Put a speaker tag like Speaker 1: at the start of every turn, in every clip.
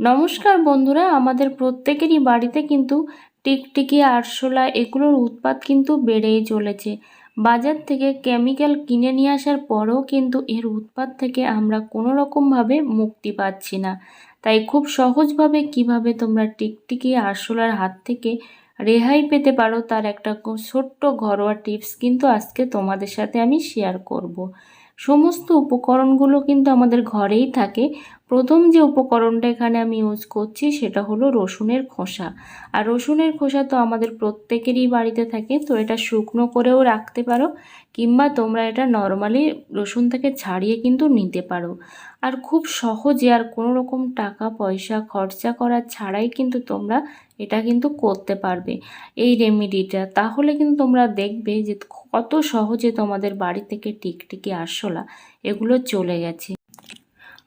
Speaker 1: নমস্কার বন্ধুরা, আমাদের প্রত্যেকেরই বাড়িতে কিন্তু টিকটিকি, আরশোলা এগুলোর উৎপাত কিন্তু বেড়েই চলেছে। বাজার থেকে কেমিক্যাল কিনে নিয়ে আসার পরেও কিন্তু এর উৎপাত থেকে আমরা কোনো রকমভাবে মুক্তি পাচ্ছি না। তাই খুব সহজভাবে কীভাবে তোমরা টিকটিকি, আরশোলার হাত থেকে রেহাই পেতে পারো তার একটা ছোট্ট ঘরোয়া টিপস কিন্তু আজকে তোমাদের সাথে আমি শেয়ার করব। সমস্ত উপকরণগুলো কিন্তু আমাদের ঘরেই থাকে। প্রথম যে উপকরণটা এখানে আমি ইউজ করছি সেটা হলো রসুনের খোসা। আর রসুনের খোসা তো আমাদের প্রত্যেকেরই বাড়িতে থাকে, তো এটা শুকনো করেও রাখতে পারো কিংবা তোমরা এটা নর্মালি রসুন থেকে ছাড়িয়ে কিন্তু নিতে পারো। আর খুব সহজে আর কোনো রকম টাকা, পয়সা, খরচা করা ছাড়াই কিন্তু তোমরা এটা কিন্তু করতে পারবে এই রেমিডিটা তাহলে কিন্তু তোমরা দেখবে যে কত সহজে তোমাদের বাড়ি থেকে টিকটিকি আরশোলা এগুলো চলে গেছে।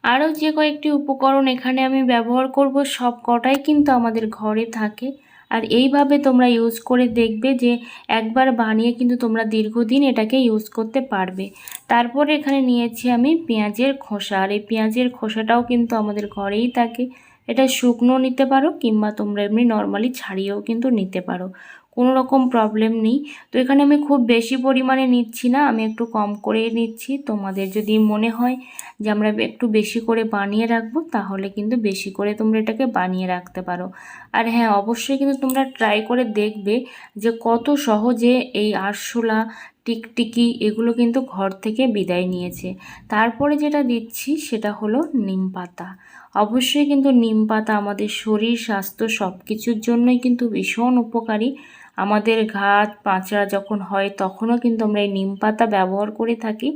Speaker 1: আরও যে কয়েকটি উপকরণ এখানে আমি ব্যবহার করব, সব কটাই কিন্তু আমাদের ঘরে থাকে। আর এইভাবে তোমরা ইউজ করে দেখবে যে একবার বানিয়ে কিন্তু তোমরা দীর্ঘদিন এটাকে ইউজ করতে পারবে। তারপর এখানে নিয়েছি আমি পেঁয়াজের খোসা। আর এই পেঁয়াজের খোসাটাও কিন্তু আমাদের ঘরেই থাকে। এটা শুকনো নিতে পারো কিংবা তোমরা এমনি নর্মালি ছাড়িয়েও কিন্তু নিতে পারো। কোনো রকম প্রবলেম নেই। তো এখানে আমি খুব বেশি পরিমাণে নিচ্ছি না, আমি একটু কম করে নিচ্ছি। তোমাদের যদি মনে হয় যে আমরা একটু বেশি করে বানিয়ে রাখব, তাহলে কিন্তু বেশি করে তোমরা এটাকে বানিয়ে রাখতে পারো। আর হ্যাঁ অবশ্যই কিন্তু তোমরা ট্রাই করে দেখবে যে কত সহজে এই আরশোলা, টিকটিকি এগুলো কিন্তু ঘর থেকে বিদায় নিয়েছে। তারপরে যেটা দিচ্ছি সেটা হলো নিম পাতা। অবশ্যই কিন্তু নিম পাতা আমাদের শরীর, স্বাস্থ্য সব কিছুর জন্যই কিন্তু ভীষণ উপকারী। আমাদের ঘাত পাঁচড়া যখন হয় তখনও কিন্তু আমরা এই নিম পাতা ব্যবহার করে থাকি।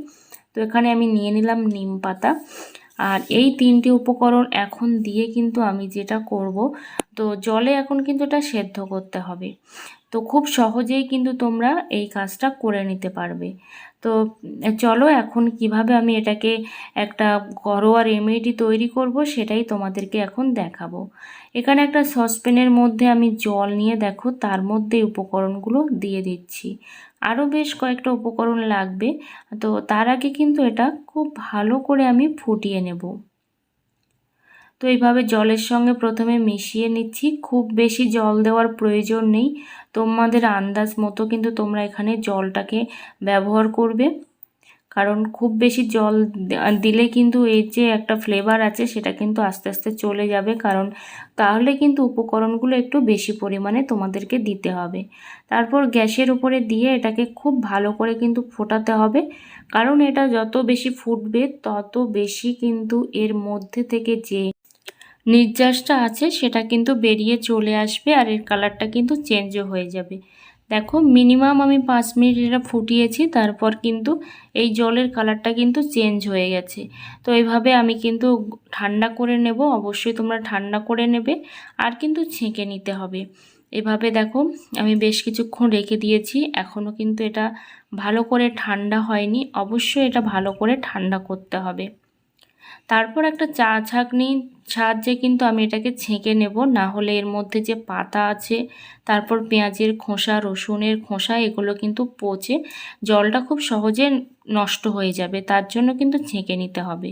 Speaker 1: তো এখানে আমি নিয়ে নিলাম নিম পাতা। আর এই তিনটি উপকরণ এখন দিয়ে কিন্তু আমি যেটা করব, তো জলে এখন কিন্তু এটা সেদ্ধ করতে হবে। তো খুব সহজেই কিন্তু তোমরা এই কাজটা করে নিতে পারবে। তো চলো এখন কীভাবে আমি এটাকে একটা ঘরোয়া রেমেডি তৈরি করব সেটাই তোমাদেরকে এখন দেখাবো। এখানে একটা সসপ্যানের মধ্যে আমি জল নিয়ে দেখো, তার মধ্যে উপকরণগুলো দিয়ে দিচ্ছি। আরও বেশ কয়েকটা উপকরণ লাগবে। তো তার আগে কিন্তু এটা খুব ভালো করে আমি ফুটিয়ে নেব। তো এইভাবে জলের সঙ্গে প্রথমে মিশিয়ে নিচ্ছি। খুব বেশি জল দেওয়ার প্রয়োজন নেই। তোমাদের আন্দাজ মতো কিন্তু তোমরা এখানে জলটাকে ব্যবহার করবে। কারণ খুব বেশি জল দিলে কিন্তু এই যে একটা ফ্লেভার আছে সেটা কিন্তু আস্তে আস্তে চলে যাবে। কারণ তাহলে কিন্তু উপকরণগুলো একটু বেশি পরিমাণে তোমাদেরকে দিতে হবে। তারপর গ্যাসের উপরে দিয়ে এটাকে খুব ভালো করে কিন্তু ফোটাতে হবে। কারণ এটা যত বেশি ফুটবে, তত বেশি কিন্তু এর মধ্যে থেকে যে নির্যাসটা আছে সেটা কিন্তু বেরিয়ে চলে আসবে আর এর কালারটা কিন্তু চেঞ্জও হয়ে যাবে। দেখো মিনিমাম আমি পাঁচ মিনিট এটা ফুটিয়েছি, তারপর কিন্তু এই জলের কালারটা কিন্তু চেঞ্জ হয়ে গেছে। তো এইভাবে আমি কিন্তু ঠান্ডা করে নেব, অবশ্যই তোমরা ঠান্ডা করে নেবে আর কিন্তু ছেঁকে নিতে হবে। এভাবে দেখো, আমি বেশ কিছুক্ষণ রেখে দিয়েছি এখনও কিন্তু এটা ভালো করে ঠান্ডা হয়নি, অবশ্যই এটা ভালো করে ঠান্ডা করতে হবে। তারপর একটা চা ছাঁকনি সাহায্যে কিন্তু আমি এটাকে ছেঁকে নেব। না হলে এর মধ্যে যে পাতা আছে, তারপর পেঁয়াজের খোসা, রসুনের খোসা, এগুলো কিন্তু পচে জলটা খুব সহজে নষ্ট হয়ে যাবে। তার জন্য কিন্তু ছেঁকে নিতে হবে।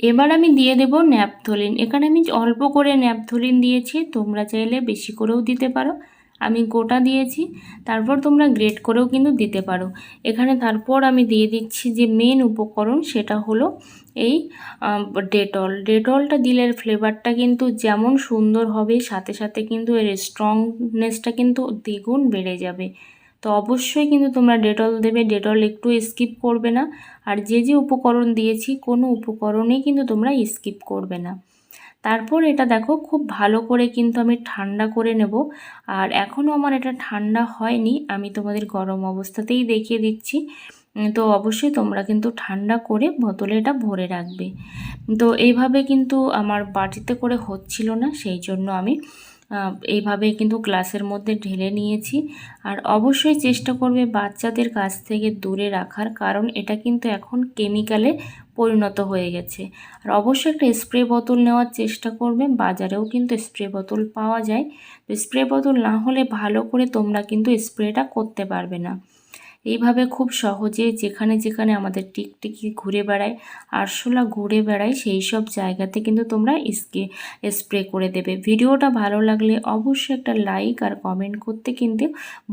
Speaker 1: এবার আমি দিয়ে দেব ন্যাপথলিন। এখানে আমি অল্প করে ন্যাপথলিন দিয়েছি। তোমরা চাইলে বেশি করেও দিতে পারো। আমি গোটা দিয়েছি, তারপর তোমরা গ্রেট করেও কিন্তু দিতে পারো। এখানে তারপর আমি দিয়ে দিচ্ছি যে মেন উপকরণ সেটা হলো এই ডেটল ডেটলটা দিলে ফ্লেভারটা কিন্তু যেমন সুন্দর হবে, সাথে সাথে কিন্তু এর স্ট্রংনেসটা কিন্তু দ্বিগুণ বেড়ে যাবে। তো অবশ্যই কিন্তু তোমরা ডেটল দেবে ডেটল একটু স্কিপ করবে না। আর যে যে উপকরণ দিয়েছি, কোনো উপকরণেই কিন্তু তোমরা স্কিপ করবে না। তারপর এটা দেখো, খুব ভালো করে কিন্তু আমি ঠান্ডা করে নেব। আর এখনও আমার এটা ঠান্ডা হয়নি, আমি তোমাদের গরম অবস্থাতেই দেখিয়ে দিচ্ছি। তো অবশ্যই তোমরা কিন্তু ঠান্ডা করে বোতলে এটা ভরে রাখবে। তো এইভাবে কিন্তু আমার বাটিতে করে হচ্ছিল না, সেই জন্য আমি এইভাবে কিন্তু গ্লাসের মধ্যে ঢেলে নিয়েছি। আর অবশ্যই চেষ্টা করবে বাচ্চাদের কাছ থেকে দূরে রাখার, কারণ এটা কিন্তু এখন কেমিক্যালে পরিণত হয়ে গেছে। আর অবশ্যই একটা স্প্রে বোতল নেওয়ার চেষ্টা করবে বাজারেও কিন্তু স্প্রে বোতল পাওয়া যায়। তো স্প্রে বোতল না হলে ভালো করে তোমরা কিন্তু স্প্রেটা করতে পারবে না। এইভাবে খুব সহজে যেখানে যেখানে আমাদের টিকটিকি ঘুরে বেড়ায়, আরশোলা ঘুরে বেড়ায়, সেই সব জায়গাতে কিন্তু তোমরা স্কে, স্প্রে করে দেবে। ভিডিওটা ভালো লাগলে অবশ্যই একটা লাইক আর কমেন্ট করতে কিন্তু